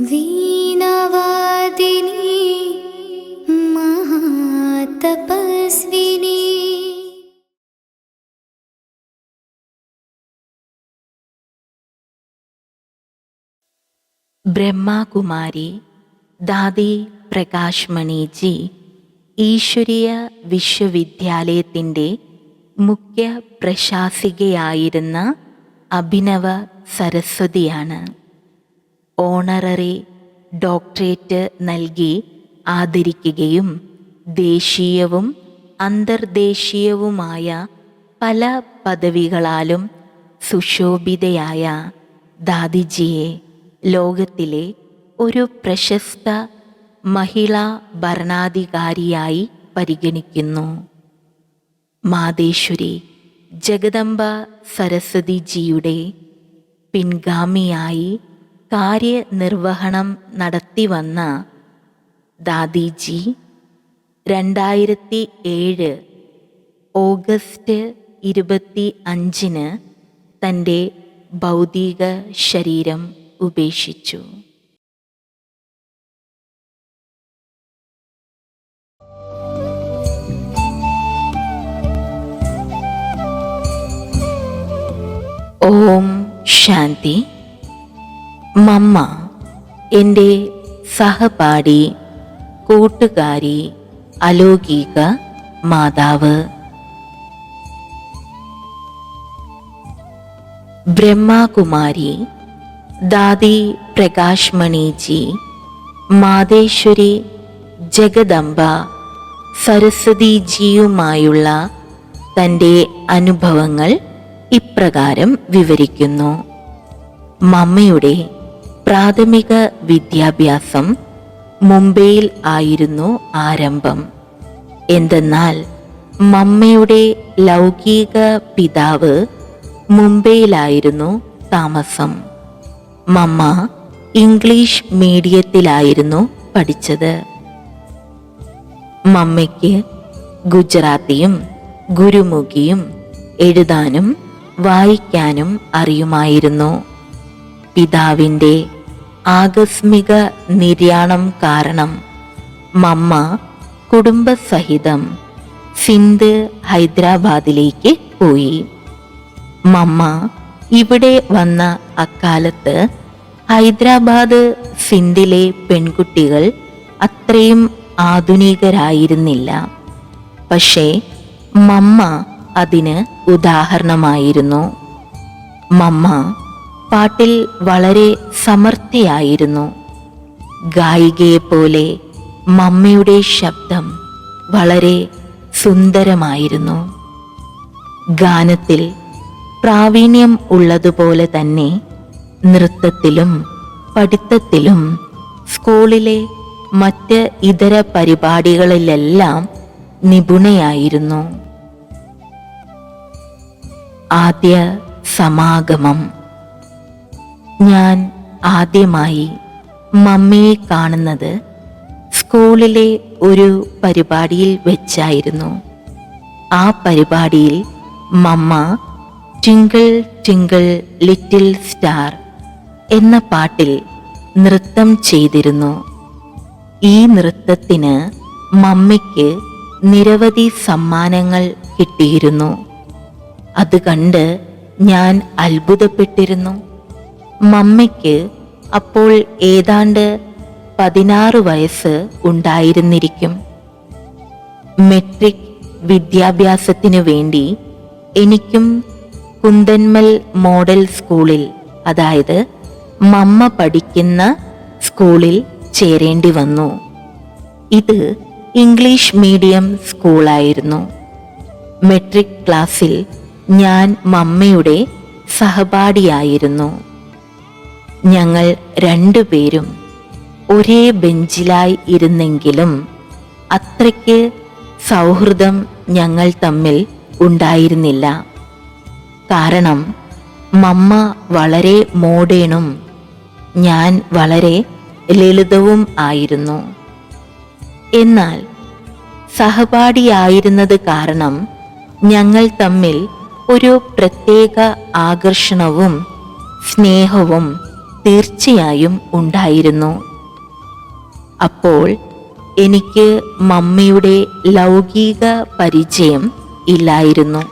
വീണവാദിനി മഹാതപസ്വിനി. ബ്രഹ്മകുമാരി ദാദി പ്രകാശ്മണിജി ഈശ്വരീയ വിശ്വവിദ്യാലയത്തിന്റെ മുഖ്യ പ്രശാസികയായിരുന്ന Abhinava സരസ്വതിയാണ്. Honorary doctorate നൽകി ആദരിക്കുകയും ദേശീയവും അന്തർദേശീയവുമായ പല പദവികളാലും സുശോഭിതയായ ദാദിജിയെ ലോകത്തിലെ ഒരു പ്രശസ്ത മഹിളാ ഭരണാധികാരിയായി പരിഗണിക്കുന്നു. മാതേശ്വരി ജഗദംബ സരസ്വതിജിയുടെ പിൻഗാമിയായി കാര്യനിർവഹണം നടത്തി വന്ന ദാദിജി രണ്ടായിരത്തി ഏഴ് ഓഗസ്റ്റ് ഇരുപത്തി അഞ്ചിന് തന്റെ ഭൗതിക ശരീരം ഉപേക്ഷിച്ചു. ഓം ശാന്തി. മമ്മ എന്റെ സഹപാഠി കൂട്ടുകാരി അലൗകിക മാതാവ്. ബ്രഹ്മകുമാരി ദാദി പ്രകാശ്മണിജി മാതേശ്വരി ജഗദംബ സരസ്വതിജിയുമായുള്ള തന്റെ അനുഭവങ്ങൾ ഇപ്രകാരം വിവരിക്കുന്നു. മമ്മയുടെ പ്രാഥമിക വിദ്യാഭ്യാസം മുംബൈയിൽ ആയിരുന്നു ആരംഭം. എന്തെന്നാൽ മമ്മയുടെ ലൗകിക പിതാവ് മുംബൈയിലായിരുന്നു താമസം. മമ്മ ഇംഗ്ലീഷ് മീഡിയത്തിലായിരുന്നു പഠിച്ചത്. മമ്മയ്ക്ക് ഗുജറാത്തിയും ഗുരുമുഖിയും എഴുതാനും വായിക്കാനും അറിയുമായിരുന്നു. പിതാവിന്റെ ആകസ്മിക നിര്യാണം കാരണം മമ്മ കുടുംബസഹിതം സിന്ധ് ഹൈദരാബാദിലേക്ക് പോയി. മമ്മ ഇവിടെ വന്ന അക്കാലത്ത് ഹൈദരാബാദ് സിന്ധിലെ പെൺകുട്ടികൾ അത്രയും ആധുനികരായിരുന്നില്ല. പക്ഷേ മമ്മ അതിന് ഉദാഹരണമായിരുന്നു. മമ്മ പാട്ടിൽ വളരെ സമർത്ഥയായിരുന്നു. ഗായികയെപ്പോലെ മമ്മയുടെ ശബ്ദം വളരെ സുന്ദരമായിരുന്നു. ഗാനത്തിൽ പ്രാവീണ്യം ഉള്ളതുപോലെ തന്നെ നൃത്തത്തിലും പഠിത്തത്തിലും സ്കൂളിലെ മറ്റ് ഇതര പരിപാടികളിലെല്ലാം നിപുണയായിരുന്നു. ആദ്യ സമാഗമം ഞാൻ ആദ്യമായി മമ്മിയെ കാണുന്നത് സ്കൂളിലെ ഒരു പരിപാടിയിൽ വെച്ചായിരുന്നു. ആ പരിപാടിയിൽ മമ്മ ടിങ്കിൾ ടിങ്കിൾ ലിറ്റിൽ സ്റ്റാർ എന്ന പാട്ടിൽ നൃത്തം ചെയ്തിരുന്നു. ഈ നൃത്തത്തിന് മമ്മയ്ക്ക് നിരവധി സമ്മാനങ്ങൾ കിട്ടിയിരുന്നു. അത് കണ്ട് ഞാൻ അത്ഭുതപ്പെട്ടിരുന്നു. മമ്മയ്ക്ക് അപ്പോൾ ഏതാണ്ട് പതിനാറ് വയസ്സ് ഉണ്ടായിരുന്നിരിക്കും. മെട്രിക് വിദ്യാഭ്യാസത്തിനു വേണ്ടി എനിക്കും കുന്തന്മൽ മോഡൽ സ്കൂളിൽ അതായത് മമ്മ പഠിക്കുന്ന സ്കൂളിൽ ചേരേണ്ടി വന്നു. ഇത് ഇംഗ്ലീഷ് മീഡിയം സ്കൂളായിരുന്നു. മെട്രിക് ക്ലാസ്സിൽ ഞാൻ മമ്മയുടെ സഹപാഠിയായിരുന്നു. ഞങ്ങൾ രണ്ടുപേരും ഒരേ ബെഞ്ചിലായി ഇരുന്നെങ്കിലും അത്രയ്ക്ക് സൗഹൃദം ഞങ്ങൾ തമ്മിൽ ഉണ്ടായിരുന്നില്ല. കാരണം മമ്മ വളരെ മോഡേണും ഞാൻ വളരെ ലളിതവും ആയിരുന്നു. എന്നാൽ സഹപാഠിയായിരുന്നത് കാരണം ഞങ്ങൾ തമ്മിൽ ഒരു പ്രത്യേക ആകർഷണവും സ്നേഹവും തീർച്ചയായും ഉണ്ടായിരുന്നു. അപ്പോൾ എനിക്ക് മമ്മിയുടെ ലൗകിക പരിചയം ഇല്ലായിരുന്നു.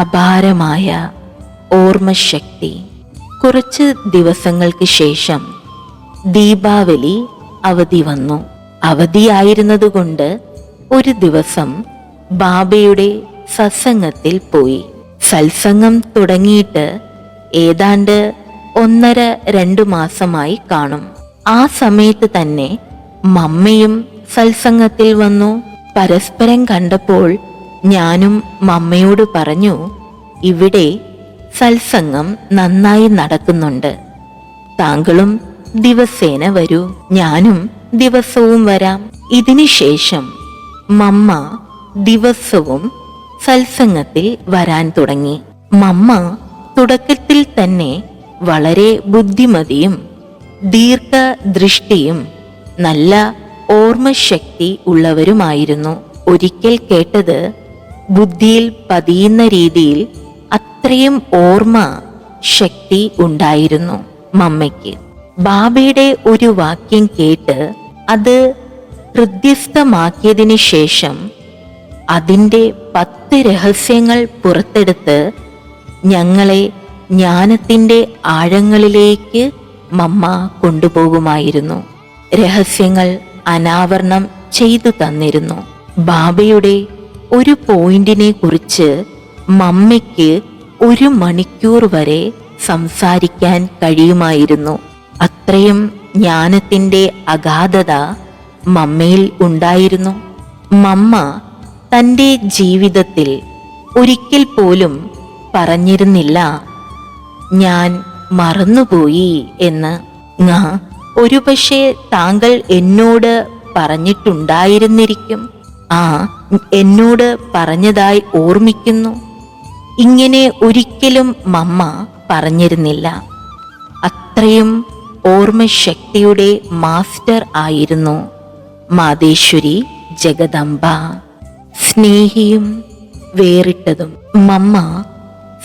അപാരമായ ഓർമ്മശക്തി. കുറച്ച് ദിവസങ്ങൾക്ക് ശേഷം ദീപാവലി അവധി വന്നു. അവധിയായിരുന്നതുകൊണ്ട് ഒരു ദിവസം ബാബയുടെ സത്സംഗത്തിൽ പോയി. സത്സംഗം തുടങ്ങിയിട്ട് ഏതാണ്ട് ഒന്നര രണ്ടു മാസമായി കാണും. ആ സമയത്ത് തന്നെ മമ്മയും സത്സംഗത്തിൽ വന്നു. പരസ്പരം കണ്ടപ്പോൾ ഞാനും മമ്മയോട് പറഞ്ഞു ഇവിടെ സത്സംഗം നന്നായി നടക്കുന്നുണ്ട്. താങ്കളും ദിവസേന വരൂ. ഞാനും ദിവസവും വരാം. ഇതിനുശേഷം മമ്മ ദിവസവും സത്സംഗത്തിൽ വരാൻ തുടങ്ങി. മമ്മ തുടക്കത്തിൽ തന്നെ വളരെ ബുദ്ധിമതിയും ദീർഘദൃഷ്ടിയും നല്ല ഓർമ്മശക്തി ഉള്ളവരുമായിരുന്നു. ഒരിക്കൽ കേട്ടത് ബുദ്ധിയിൽ പതിയുന്ന രീതിയിൽ അത്രയും ഓർമ്മ ശക്തി ഉണ്ടായിരുന്നു മമ്മയ്ക്ക്. ബാബയുടെ ഒരു വാക്യം കേട്ട് അത് ഹൃദ്യസ്ഥമാക്കിയതിന് ശേഷം അതിന്റെ പത്ത് രഹസ്യങ്ങൾ പുറത്തെടുത്ത് ഞങ്ങളെ ജ്ഞാനത്തിന്റെ ആഴങ്ങളിലേക്ക് മമ്മ കൊണ്ടുപോകുമായിരുന്നു. രഹസ്യങ്ങൾ അനാവരണം ചെയ്തു തന്നിരുന്നു. ബാബയുടെ ഒരു പോയിന്റിനെ കുറിച്ച് മമ്മയ്ക്ക് ഒരു മണിക്കൂർ വരെ സംസാരിക്കാൻ കഴിയുമായിരുന്നു. അത്രയും ജ്ഞാനത്തിന്റെ അഗാധത മമ്മയിൽ ഉണ്ടായിരുന്നു. മമ്മ തന്റെ ജീവിതത്തിൽ ഒരിക്കൽ പോലും പറഞ്ഞിരുന്നില്ല ഞാൻ മറന്നുപോയി എന്ന് ഞാ ഒരുപക്ഷെ താങ്കൾ എന്നോട് പറഞ്ഞിട്ടുണ്ടായിരുന്നിരിക്കും. ആ എന്നോട് പറഞ്ഞതായി ഓർമ്മിക്കുന്നു. ഇങ്ങനെ ഒരിക്കലും മമ്മ പറഞ്ഞിരുന്നില്ല. അത്രയും ഓർമ്മശക്തിയുടെ മാസ്റ്റർ ആയിരുന്നു മാതേശ്വരി ജഗദംബ. സ്നേഹിയും വേറിട്ടതും. മമ്മ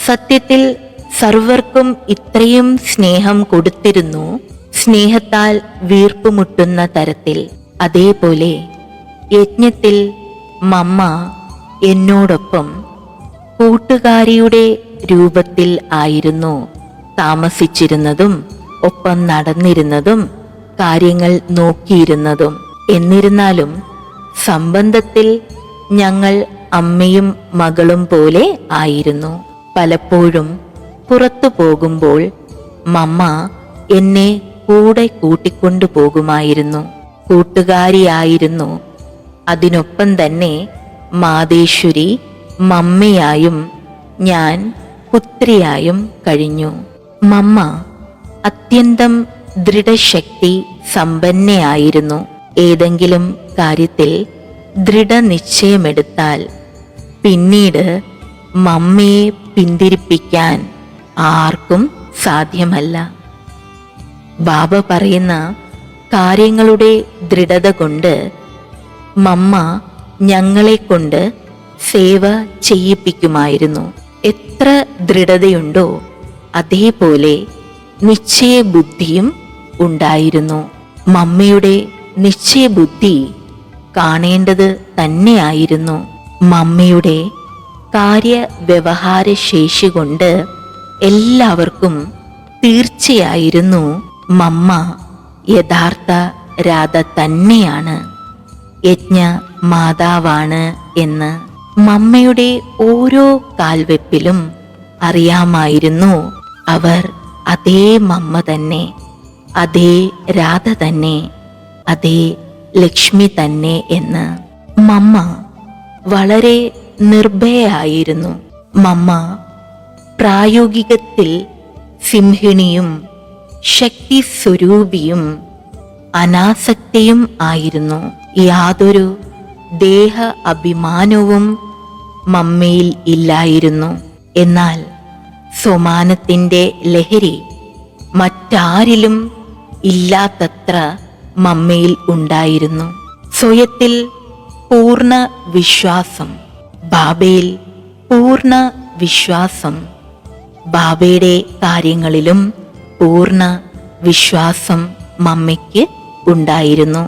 സത്യത്തിൽ സർവർക്കും ഇത്രയും സ്നേഹം കൊടുത്തിരുന്നു. സ്നേഹത്താൽ വീർപ്പുമുട്ടുന്ന തരത്തിൽ. അതേപോലെ യജ്ഞത്തിൽ മമ്മ എന്നോടൊപ്പം കൂട്ടുകാരിയുടെ രൂപത്തിൽ ആയിരുന്നു. താമസിച്ചിരുന്നതും ഒപ്പം നടന്നിരുന്നതും കാര്യങ്ങൾ നോക്കിയിരുന്നതും. എന്നിരുന്നാലും സംബന്ധത്തിൽ ഞങ്ങൾ അമ്മയും മകളും പോലെ ആയിരുന്നു. പലപ്പോഴും പുറത്തു പോകുമ്പോൾ മമ്മ എന്നെ കൂടെ കൂട്ടിക്കൊണ്ടു പോകുമായിരുന്നു. കൂട്ടുകാരിയായിരുന്നു. അതിനൊപ്പം തന്നെ മാതേശ്വരി മമ്മയായും ഞാൻ പുത്രിയായും കഴിഞ്ഞു. മമ്മ അത്യന്തം ദൃഢശക്തി സമ്പന്നയായിരുന്നു. ഏതെങ്കിലും കാര്യത്തിൽ ദൃഢനിശ്ചയമെടുത്താൽ പിന്നീട് മമ്മയെ പിന്തിരിപ്പിക്കാൻ ആർക്കും സാധ്യമല്ല. ബാബ പറയുന്ന കാര്യങ്ങളുടെ ദൃഢത കൊണ്ട് മമ്മ ഞങ്ങളെ കൊണ്ട് സേവ ചെയ്യിപ്പിക്കുമായിരുന്നു. എത്ര ദൃഢതയുണ്ടോ അതേപോലെ നിശ്ചയബുദ്ധിയും ഉണ്ടായിരുന്നു. മമ്മയുടെ നിശ്ചയബുദ്ധി കാണേണ്ടത് തന്നെയായിരുന്നു. മമ്മയുടെ കാര്യവ്യവഹാര ശേഷി കൊണ്ട് എല്ലാവർക്കും തീർച്ചയായിരുന്നു മമ്മ. യഥാർത്ഥ രാധ തന്നെയാണ്. യജ്ഞ മാതാവാണ് എന്ന് മമ്മയുടെ ഓരോ കാൽവെപ്പിലും അറിയാമായിരുന്നു. അവർ അതേ മമ്മ തന്നെ അതേ രാധ തന്നെ അതേ ലക്ഷ്മി തന്നെ എന്ന് മമ്മ വളരെ നിർഭയായിരുന്നു. മമ്മ പ്രായോഗികത്തിൽ സിംഹിണിയും ശക്തി സ്വരൂപിയും അനാസക്തയും ആയിരുന്നു. യാതൊരു ദേഹ അഭിമാനവും മമ്മയിൽ ഇല്ലായിരുന്നു. എന്നാൽ സോമാനത്തിന്റെ ലഹരി മറ്റാരിലും ഇല്ലാത്തത്ര മമ്മയിൽ ഉണ്ടായിരുന്നു. സ്വയത്തിൽ പൂർണ വിശ്വാസം ബാബയിൽ പൂർണ വിശ്വാസം ബാബയുടെ കാര്യങ്ങളിലും പൂർണ വിശ്വാസം മമ്മയ്ക്ക് ഉണ്ടായിരുന്നു.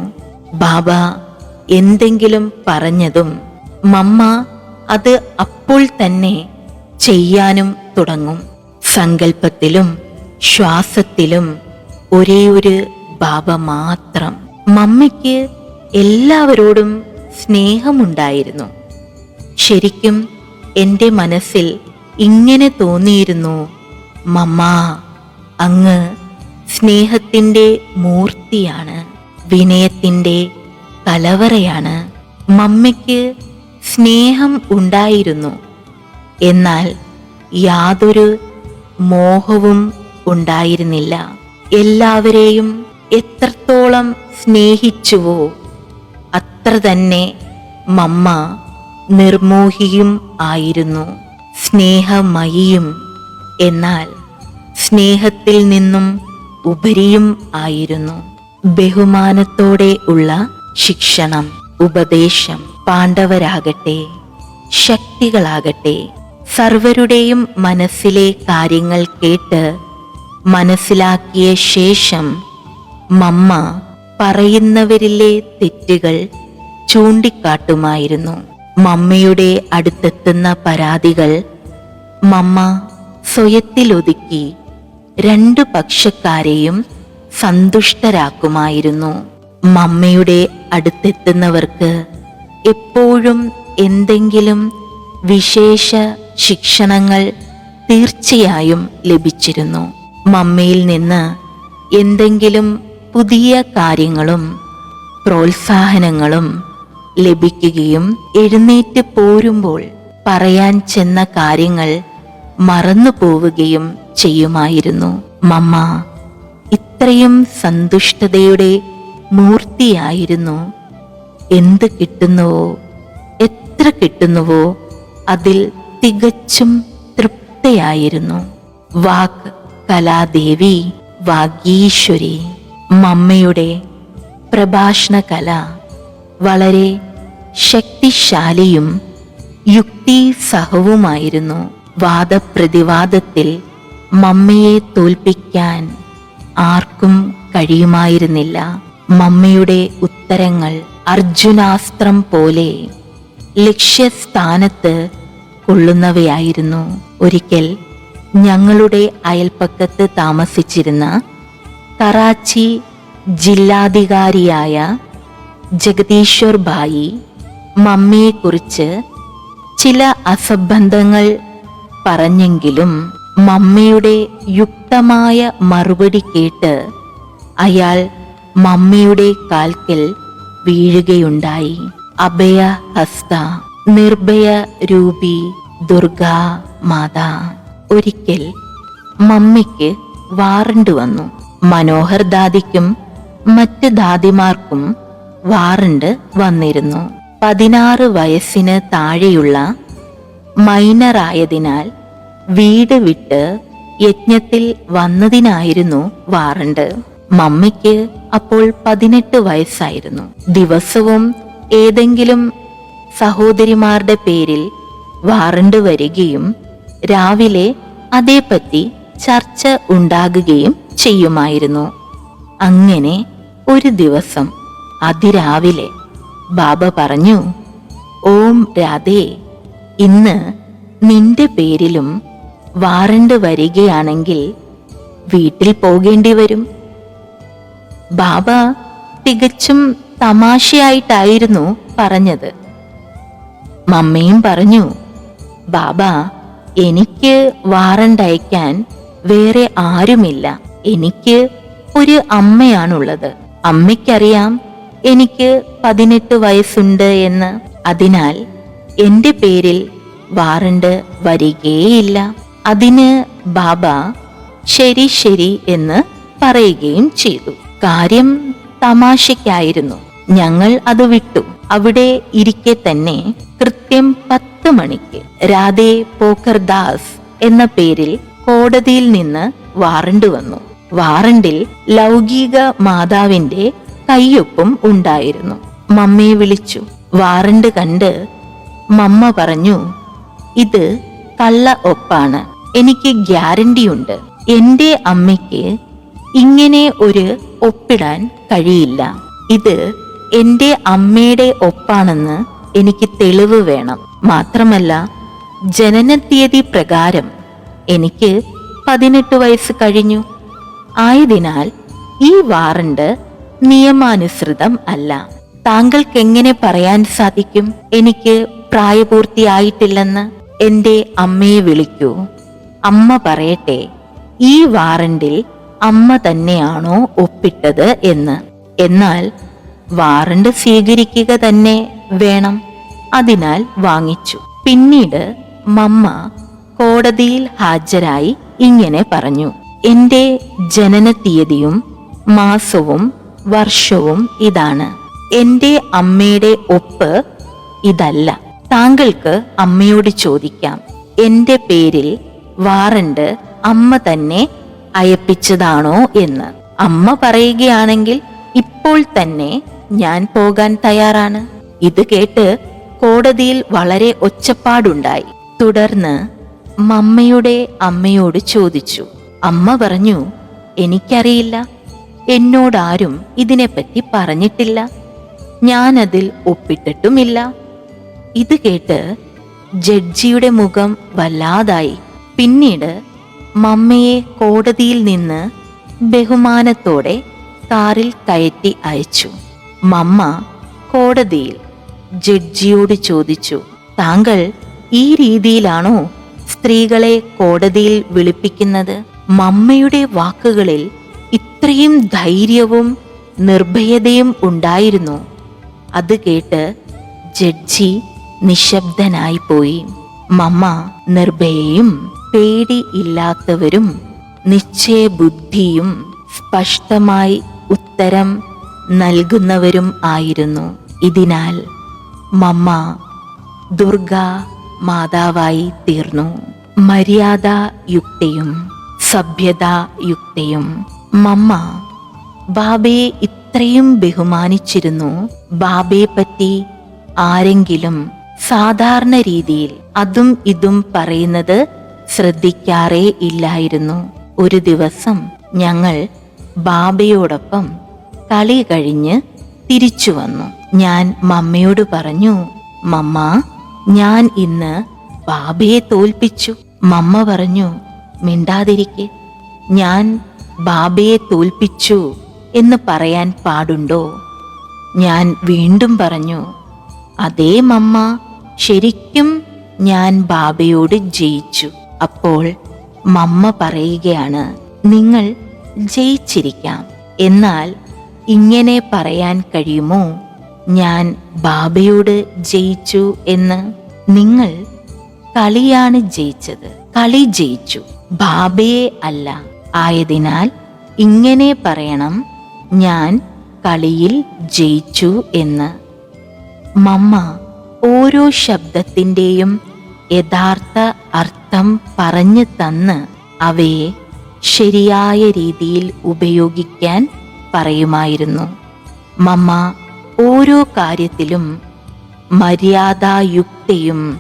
ബാബ എന്തെങ്കിലും പറഞ്ഞതും മമ്മ അത് അപ്പോൾ തന്നെ ചെയ്യാനും തുടങ്ങും. സങ്കല്പത്തിലും ശ്വാസത്തിലും ഒരേ ഒരു ബാബ മാത്രം. മമ്മയ്ക്ക് എല്ലാവരോടും സ്നേഹമുണ്ടായിരുന്നു. ശരിക്കും എന്റെ മനസ്സിൽ ഇങ്ങനെ തോന്നിയിരുന്നു മമ്മ അങ്ങ് സ്നേഹത്തിന്റെ മൂർത്തിയാണ് വിനയത്തിന്റെ കലവറയാണ് മമ്മയ്ക്ക് സ്നേഹം ഉണ്ടായിരുന്നു. എന്നാൽ യാതൊരു മോഹവും ഉണ്ടായിരുന്നില്ല. എല്ലാവരെയും എത്രത്തോളം സ്നേഹിച്ചുവോ അത്ര തന്നെ മമ്മ നിർമോഹിയും ആയിരുന്നു. സ്നേഹമയിയും. എന്നാൽ സ്നേഹത്തിൽ നിന്നും ഉപരിയും ആയിരുന്നു. ബഹുമാനത്തോടെ ഉള്ള ശിക്ഷണം ഉപദേശം പാണ്ഡവരാകട്ടെ ശക്തികളാകട്ടെ സർവരുടെയും മനസ്സിലെ കാര്യങ്ങൾ കേട്ട് മനസ്സിലാക്കിയ ശേഷം മമ്മ പറയുന്നവരിലെ തെറ്റുകൾ ചൂണ്ടിക്കാട്ടുമായിരുന്നു. മമ്മയുടെ അടുത്തെത്തുന്ന പരാതികൾ മമ്മ സ്വയത്തിലൊതുക്കി രണ്ടു പക്ഷക്കാരെയും സന്തുഷ്ടരാക്കുമായിരുന്നു. മമ്മയുടെ അടുത്തെത്തുന്നവർക്ക് എപ്പോഴും എന്തെങ്കിലും വിശേഷ ശിക്ഷണങ്ങൾ തീർച്ചയായും ലഭിച്ചിരുന്നു. മമ്മയിൽ നിന്ന് എന്തെങ്കിലും പുതിയ കാര്യങ്ങളും പ്രോത്സാഹനങ്ങളും ലഭിക്കുകയും എഴുന്നേറ്റ് പോരുമ്പോൾ പറയാൻ ചെന്ന കാര്യങ്ങൾ മറന്നു പോവുകയും ചെയ്യുമായിരുന്നു. മമ്മ ഇത്രയും സന്തുഷ്ടതയുടെ മൂർത്തിയായിരുന്നു. എന്ത് കിട്ടുന്നുവോ എത്ര കിട്ടുന്നുവോ അതിൽ തികച്ചും തൃപ്തയായിരുന്നു. വാക് കലാദേവി വാഗീശ്വരി മമ്മയുടെ പ്രഭാഷണ കല വളരെ ശക്തിശാലിയും യുക്തിസഹവുമായിരുന്നു വാദപ്രതിവാദത്തിൽ മമ്മയെ തോൽപ്പിക്കാൻ ആർക്കും കഴിയുമായിരുന്നില്ല. മമ്മയുടെ ഉത്തരങ്ങൾ അർജുനാസ്ത്രം പോലെ ലക്ഷ്യസ്ഥാനത്ത് കൊള്ളുന്നവയായിരുന്നു. ഒരിക്കൽ ഞങ്ങളുടെ അയൽപ്പക്കത്ത് താമസിച്ചിരുന്ന കറാച്ചി ജില്ലാധികാരിയായ ജഗദീശ്വർ ഭായി മമ്മിയെക്കുറിച്ച് ചില അസംബന്ധങ്ങൾ പറഞ്ഞെങ്കിലും മമ്മിയുടെ യുക്തമായ മറുപടി കേട്ട് അയാൾ മമ്മിയുടെ കാൽക്കൽ വീഴുകയുണ്ടായി. അഭയ ഹസ്ത നിർഭയ രൂപി ദുർഗാ മാതാ ഒരിക്കൽ മമ്മിക്ക് വാറണ്ട് വന്നു. മനോഹർ ദാദിക്കും മറ്റ് ദാദിമാർക്കും വാറണ്ട് വന്നിരുന്നു. പതിനാറ് വയസ്സിന് താഴെയുള്ള മൈനറായതിനാൽ വീട് വിട്ട് യജ്ഞത്തിൽ വന്നതിനായിരുന്നു വാറണ്ട്. മമ്മിക്ക് അപ്പോൾ പതിനെട്ട് വയസ്സായിരുന്നു. ദിവസവും ഏതെങ്കിലും സഹോദരിമാരുടെ പേരിൽ വാറണ്ട് വരികയും രാവിലെ അതേപ്പറ്റി ചർച്ച ഉണ്ടാകുകയും ചെയ്യുമായിരുന്നു. അങ്ങനെ ഒരു ദിവസം അതിരാവിലെ ബാബ പറഞ്ഞു ഓം രാധേ ഇന്ന് നിന്റെ പേരിലും വാറണ്ട് വരികയാണെങ്കിൽ വീട്ടിൽ പോകേണ്ടി വരും. ബാബ തികച്ചും തമാശയായിട്ടായിരുന്നു പറഞ്ഞത്. മമ്മയും പറഞ്ഞു ബാബ എനിക്ക് വാറണ്ട് അയക്കാൻ വേറെ ആരുമില്ല. എനിക്ക് ഒരു അമ്മയാണുള്ളത്. അമ്മയ്ക്കറിയാം എനിക്ക് പതിനെട്ട് വയസ്സുണ്ട് എന്ന്. അതിനാൽ എന്റെ പേരിൽ വാറണ്ട് വരികയേയില്ല അതിന് ബാബ ശരി ശരി എന്ന് പറയുകയും ചെയ്തു. കാര്യം തമാശയ്ക്കായിരുന്നു. ഞങ്ങൾ അത് വിട്ടു. അവിടെ ഇരിക്കെ തന്നെ കൃത്യം പത്ത് മണിക്ക് രാധേ പോക്കർദാസ് എന്ന പേരിൽ കോടതിയിൽ നിന്ന് വാറണ്ട് വന്നു. വാറണ്ടിൽ ലൗകിക മാതാവിന്റെ കയ്യൊപ്പും ഉണ്ടായിരുന്നു. മമ്മയെ വിളിച്ചു. വാറണ്ട് കണ്ട് മമ്മ പറഞ്ഞു ഇത് കള്ള ഒപ്പാണ്. എനിക്ക് ഗ്യാരണ്ടിയുണ്ട് എന്റെ അമ്മയ്ക്ക് ഇങ്ങനെ ഒരു ഒപ്പിടാൻ കഴിയില്ല. ഇത് എന്റെ അമ്മയുടെ ഒപ്പാണെന്ന് എനിക്ക് തെളിവ് വേണം. മാത്രമല്ല ജനനത്തീയതി പ്രകാരം എനിക്ക് പതിനെട്ട് വയസ്സ് കഴിഞ്ഞു. ആയതിനാൽ ഈ വാറണ്ട് നിയമാനുസൃതം അല്ല. താങ്കൾക്ക് എങ്ങനെ പറയാൻ സാധിക്കും? എനിക്ക് പ്രായപൂർത്തിയായിട്ടില്ലെന്ന് എന്റെ അമ്മയെ വിളിക്കൂ. അമ്മ പറയട്ടെ ഈ വാറണ്ടിൽ അമ്മ തന്നെയാണോ ഒപ്പിട്ടത് എന്ന്. എന്നാൽ വാറണ്ട് സ്വീകരിക്കുക തന്നെ വേണം. അതിനാൽ വാങ്ങിച്ചു. പിന്നീട് മമ്മ കോടതിയിൽ ഹാജരായി ഇങ്ങനെ പറഞ്ഞു. എന്റെ ജനന തീയതിയും മാസവും വർഷവും ഇതാണ്. എന്റെ അമ്മയുടെ ഒപ്പ് ഇതല്ല. താങ്കൾക്ക് അമ്മയോട് ചോദിക്കാം. എന്റെ പേരിൽ വാറണ്ട് അമ്മ തന്നെ അയപ്പിച്ചതാണോ എന്ന്. അമ്മ പറയുകയാണെങ്കിൽ ഇപ്പോൾ തന്നെ ഞാൻ പോകാൻ തയ്യാറാണ്. ഇത് കേട്ട് കോടതിയിൽ വളരെ ഒച്ചപ്പാടുണ്ടായി. തുടർന്ന് മമ്മയുടെ അമ്മയോട് ചോദിച്ചു. അമ്മ പറഞ്ഞു എനിക്കറിയില്ല. എന്നോടാരും ഇതിനെപ്പറ്റി പറഞ്ഞിട്ടില്ല. ഞാനതിൽ ഒപ്പിട്ടിട്ടുമില്ല. ഇത് കേട്ട് ജഡ്ജിയുടെ മുഖം വല്ലാതായി. പിന്നീട് മമ്മയെ കോടതിയിൽ നിന്ന് ബഹുമാനത്തോടെ കാറിൽ കയറ്റി അയച്ചു. മമ്മ കോടതിയിൽ ജഡ്ജിയോട് ചോദിച്ചു താങ്കൾ ഈ രീതിയിലാണോ സ്ത്രീകളെ കോടതിയിൽ വിളിപ്പിക്കുന്നത്? മമ്മയുടെ വാക്കുകളിൽ ഇത്രയും ധൈര്യവും നിർഭയതയും ഉണ്ടായിരുന്നു. അത് കേട്ട് ജഡ്ജി നിശബ്ദനായിപ്പോയി മമ്മ നിർഭയയും പേടി ഇല്ലാത്തവരും നിശ്ചയബുദ്ധിയും സ്പഷ്ടമായി ഉത്തരം നൽകുന്നവരും ആയിരുന്നു. ഇതിനാൽ മമ്മ ദുർഗ മാതാവായി തീർന്നു. മര്യാദ മര്യാദയുക്തയും സഭ്യതായുക്തയും മമ്മ ബാബയെ ഇത്രയും ബഹുമാനിച്ചിരുന്നു. ബാബയെ പറ്റി ആരെങ്കിലും സാധാരണ രീതിയിൽ അതും ഇതും പറയുന്നത് ശ്രദ്ധിക്കാറേ ഇല്ലായിരുന്നു. ഒരു ദിവസം ഞങ്ങൾ ബാബയോടൊപ്പം കളി കഴിഞ്ഞ് തിരിച്ചു വന്നു. ഞാൻ മമ്മയോട് പറഞ്ഞു മമ്മ ഞാൻ ഇന്ന് ബാബയെ തോൽപ്പിച്ചു. മമ്മ പറഞ്ഞു മിണ്ടാതിരിക്കെ. ഞാൻ ബാബയെ തോൽപ്പിച്ചു എന്ന് പറയാൻ പാടുണ്ടോ? ഞാൻ വീണ്ടും പറഞ്ഞു അതേ മമ്മ ശരിക്കും ഞാൻ ബാബയോട് ജയിച്ചു. അപ്പോൾ മമ്മ പറയുകയാണ് നിങ്ങൾ ജയിച്ചിരിക്കാം. എന്നാൽ ഇങ്ങനെ പറയാൻ കഴിയുമോ? ഞാൻ ബാബയോട് ജയിച്ചു എന്ന് നിങ്ങൾ കളിയാണ് ജയിച്ചത്. കളി ജയിച്ചു. ബാബയെ അല്ല ആയതിനാൽ ഇങ്ങനെ പറയണം ഞാൻ കളിയിൽ ജയിച്ചു എന്ന്. മമ്മ ഓരോ ശബ്ദത്തിന്റെയും യഥാർത്ഥ അർത്ഥം പറഞ്ഞു തന്ന് അവയെ ശരിയായ രീതിയിൽ ഉപയോഗിക്കാൻ പറയുമായിരുന്നു. മമ്മ ഓരോ കാര്യത്തിലും മര്യാദായുക്തയും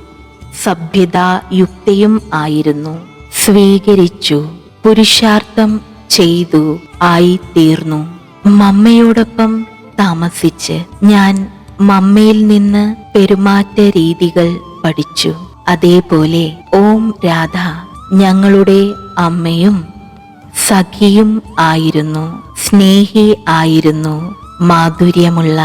സഭ്യതായുക്തയും ആയിരുന്നു. സ്വീകരിച്ചു. പുരുഷാർത്ഥം ചെയ്തു ആയി തീർന്നു മമ്മയോടൊപ്പം താമസിച്ച് ഞാൻ മമ്മയിൽ നിന്ന് പെരുമാറ്റ രീതികൾ പഠിച്ചു. അതേപോലെ ഓം രാധ ഞങ്ങളുടെ അമ്മയും സഖിയും ആയിരുന്നു സ്നേഹി ആയിരുന്നു മാധുര്യമുള്ള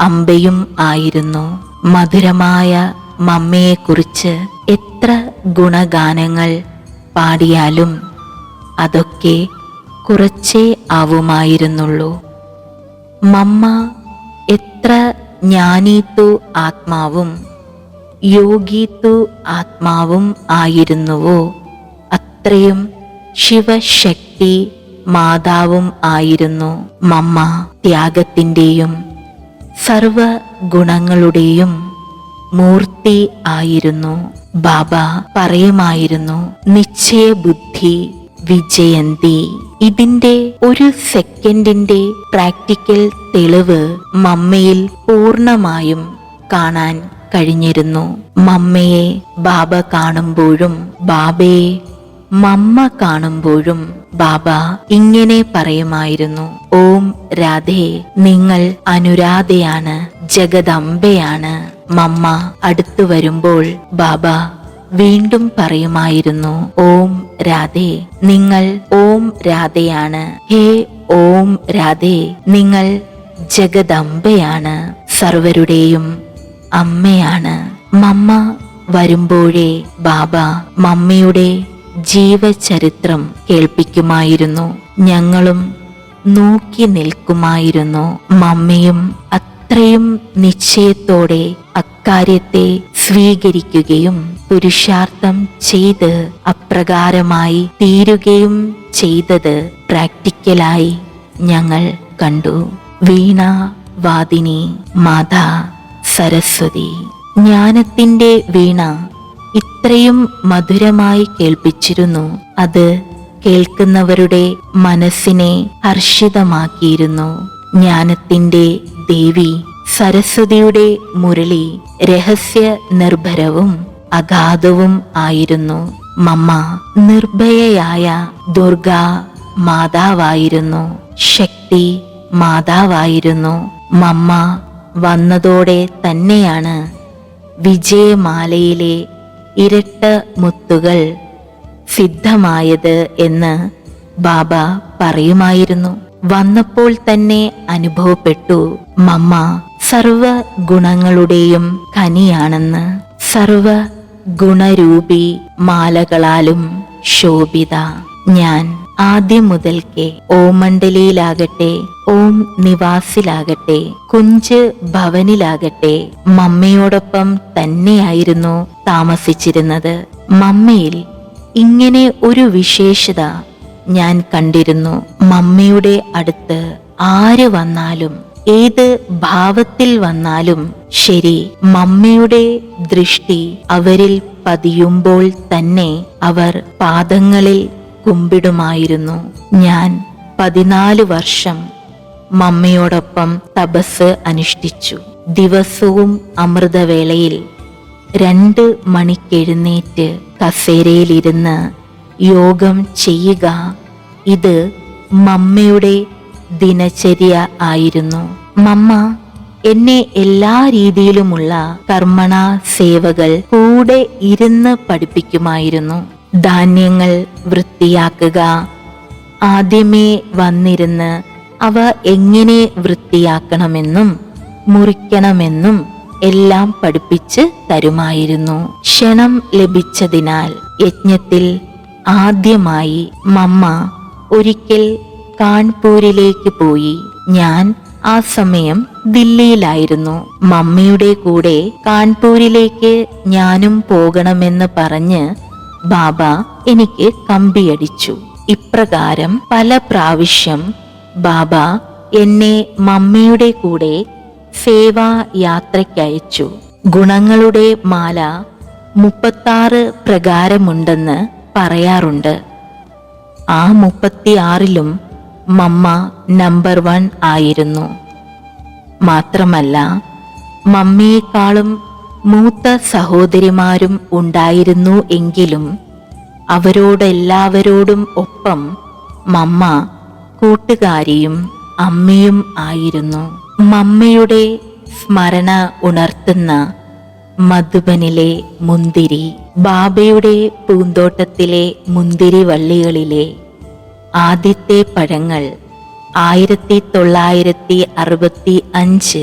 അമ്പയും ആയിരുന്നു. മധുരമായ മമ്മയെക്കുറിച്ച് എത്ര ഗുണഗാനങ്ങൾ പാടിയാലും അതൊക്കെ കുറച്ചേ ആവുമായിരുന്നുള്ളൂ. മമ്മ എത്ര ജ്ഞാനീത്തു ആത്മാവും യോഗീത്തു ആത്മാവും ആയിരുന്നുവോ അത്രയും ശിവശക്തി മാതാവും ആയിരുന്നു മമ്മ ത്യാഗത്തിന്റെയും സർവ ഗുണങ്ങളുടെയും മൂർത്തി ആയിരുന്നു. ബാബ പറയുമായിരുന്നു നിശ്ചയബുദ്ധി വിജയന്തി. ഇതിന്റെ ഒരു സെക്കൻഡിന്റെ പ്രാക്ടിക്കൽ തെളിവ് മമ്മയിൽ പൂർണമായും കാണാൻ കഴിഞ്ഞിരുന്നു. മമ്മയെ ബാബ കാണുമ്പോഴും ബാബയെ മമ്മ കാണുമ്പോഴും ബാബ ഇങ്ങനെ പറയുമായിരുന്നു. ഓം രാധേ നിങ്ങൾ അനുരാധയാണ് ജഗദംബയാണ്. മമ്മ അടുത്തു വരുമ്പോൾ ബാബ വീണ്ടും പറയുമായിരുന്നു ഓം രാധേ നിങ്ങൾ ഓം രാധയാണ്. ഹേ ഓം രാധേ നിങ്ങൾ ജഗദംബയാണ് സർവരുടെയും അമ്മയാണ്. മമ്മ വരുമ്പോഴേ ബാബ മമ്മയുടെ ജീവചരിത്രം കേൾപ്പിക്കുമായിരുന്നു. ഞങ്ങളും നോക്കി നിൽക്കുമായിരുന്നു. മമ്മയും അത്രയും നിശ്ചയത്തോടെ അക്കാര്യത്തെ സ്വീകരിക്കുകയും പുരുഷാർത്ഥം ചെയ്ത് അപ്രകാരമായി തീരുകയും ചെയ്തത് പ്രാക്ടിക്കലായി ഞങ്ങൾ കണ്ടു. വീണ വാദിനി മാതാ സരസ്വതി. ജ്ഞാനത്തിന്റെ വീണ ഇത്രയും മധുരമായി കേൾപ്പിച്ചിരുന്നു. അത് കേൾക്കുന്നവരുടെ മനസ്സിനെ ഹർഷിതമാക്കിയിരുന്നു. ജ്ഞാനത്തിന്റെ ദേവി സരസ്വതിയുടെ മുരളി രഹസ്യ നിർഭരവും അഗാധവും ആയിരുന്നു. മമ്മ നിർഭയയായ ദുർഗ മാതാവായിരുന്നു. ശക്തി മാതാവായിരുന്നു. മമ്മ വന്നതോടെ തന്നെയാണ് വിജയമാലയിലെ ഇരട്ട മുത്തുകൾ സിദ്ധമായത് എന്ന് ബാബ പറയുമായിരുന്നു. വന്നപ്പോൾ തന്നെ അനുഭവപ്പെട്ടു. മമ്മ സർവ ഗുണങ്ങളുടെയും ഖനിയാണെന്ന് സർവ ഗുണരൂപി മാലകളാലും ശോഭിത. ഞാൻ ആദ്യം മുതൽക്കേ ഓമണ്ഡലിയിലാകട്ടെ ഓം നിവാസിലാകട്ടെ കുഞ്ച് ഭവനിലാകട്ടെ മമ്മയോടൊപ്പം തന്നെയായിരുന്നു താമസിച്ചിരുന്നത്. മമ്മയിൽ ഇങ്ങനെ ഒരു വിശേഷത ഞാൻ കണ്ടിരുന്നു മമ്മിയുടെ അടുത്ത് ആര് വന്നാലും ഏത് ഭാവത്തിൽ വന്നാലും ശരി മമ്മിയുടെ ദൃഷ്ടി അവരിൽ പതിയുമ്പോൾ തന്നെ അവർ പാദങ്ങളിൽ കുമ്പിടുമായിരുന്നു. ഞാൻ പതിനാല് വർഷം മമ്മിയോടൊപ്പം തപസ് അനുഷ്ഠിച്ചു. ദിവസവും അമൃതവേളയിൽ രണ്ട് മണിക്കെഴുന്നേറ്റ് കസേരയിലിരുന്ന് യോഗം ചെയ്യുക ഇത് മമ്മയുടെ ദിനചര്യ ആയിരുന്നു. മമ്മ എന്നെ എല്ലാ രീതിയിലുമുള്ള കർമ്മണ സേവകൾ കൂടെ ഇരുന്ന് പഠിപ്പിക്കുമായിരുന്നു. ധാന്യങ്ങൾ വൃത്തിയാക്കുക ആദ്യമേ വന്നിരുന്ന് അവ എങ്ങനെ വൃത്തിയാക്കണമെന്നും മുറിക്കണമെന്നും എല്ലാം പഠിപ്പിച്ച് തരുമായിരുന്നു. ക്ഷണം ലഭിച്ചതിനാൽ യജ്ഞത്തിൽ ആദ്യമായി മമ്മ ഒരിക്കൽ കാൺപൂരിലേക്ക് പോയി ഞാൻ ആ സമയം ദില്ലിയിലായിരുന്നു. മമ്മിയുടെ കൂടെ കാൺപൂരിലേക്ക് ഞാനും പോകണമെന്ന് പറഞ്ഞ് ബാബ എനിക്ക് കമ്പിയടിച്ചു. ഇപ്രകാരം പല പ്രാവശ്യം ബാബ എന്നെ മമ്മിയുടെ കൂടെ സേവാ യാത്രയ്ക്കയച്ചു. ഗുണങ്ങളുടെ മാല മുപ്പത്താറ് പ്രകാരമുണ്ടെന്ന് പറയാറുണ്ട്. ആ മുപ്പത്തിയാറിലും മമ്മ നമ്പർ വൺ ആയിരുന്നു. മാത്രമല്ല മമ്മയെക്കാളും മൂത്ത സഹോദരിമാരും ഉണ്ടായിരുന്നു എങ്കിലും അവരോടെല്ലാവരോടും ഒപ്പം മമ്മ കൂട്ടുകാരിയും അമ്മയും ആയിരുന്നു. മമ്മയുടെ സ്മരണ ഉണർത്തുന്ന മധുബനിലെ മുന്തിരി ബാബയുടെ പൂന്തോട്ടത്തിലെ മുന്തിരി വള്ളികളിലെ ആദ്യത്തെ പഴങ്ങൾ ആയിരത്തി തൊള്ളായിരത്തി അറുപത്തി അഞ്ച്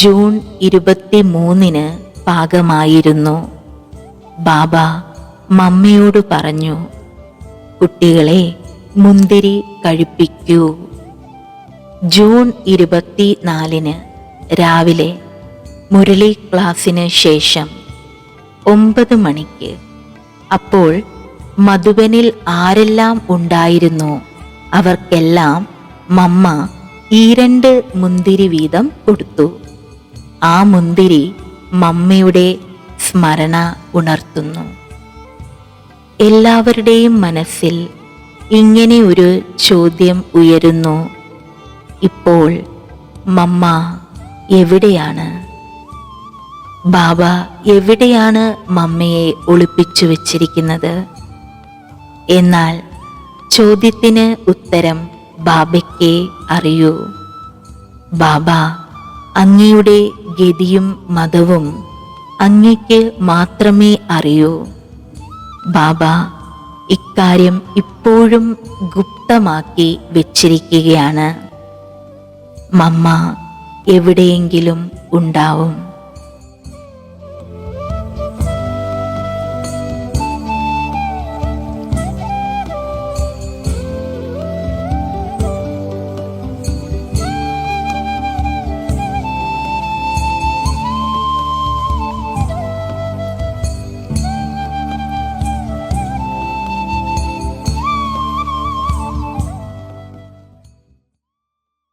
ജൂൺ ഇരുപത്തി മൂന്നിന് പാകമായിരുന്നു. ബാബ മമ്മയോട് പറഞ്ഞു കുട്ടികളെ മുന്തിരി കഴിപ്പിക്കൂ. ജൂൺ ഇരുപത്തിനാലിന് രാവിലെ മുരളി ക്ലാസ്സിന് ശേഷം ഒമ്പത് മണിക്ക്. അപ്പോൾ മധുവനിൽ ആരെല്ലാം ഉണ്ടായിരുന്നു? അവർക്കെല്ലാം മമ്മ ഈ രണ്ട് മുന്തിരി വീതം കൊടുത്തു. ആ മുന്തിരി മമ്മയുടെ സ്മരണ ഉണർത്തുന്നു. എല്ലാവരുടെയും മനസ്സിൽ ഇങ്ങനെ ഒരു ചോദ്യം ഉയരുന്നു. ഇപ്പോൾ മമ്മ എവിടെയാണ്? ബാബ എവിടെയാണ് മമ്മയെ ഒളിപ്പിച്ചു വച്ചിരിക്കുന്നത്? എന്നാൽ ചോദ്യത്തിന് ഉത്തരം ബാബയ്ക്കേ അറിയൂ. ബാബ അങ്ങയുടെ ഗതിയും മതവും അങ്ങയ്ക്ക് മാത്രമേ അറിയൂ. ബാബ ഇക്കാര്യം ഇപ്പോഴും ഗുപ്തമാക്കി വെച്ചിരിക്കുകയാണ്. മമ്മ എവിടെയെങ്കിലും ഉണ്ടാവും.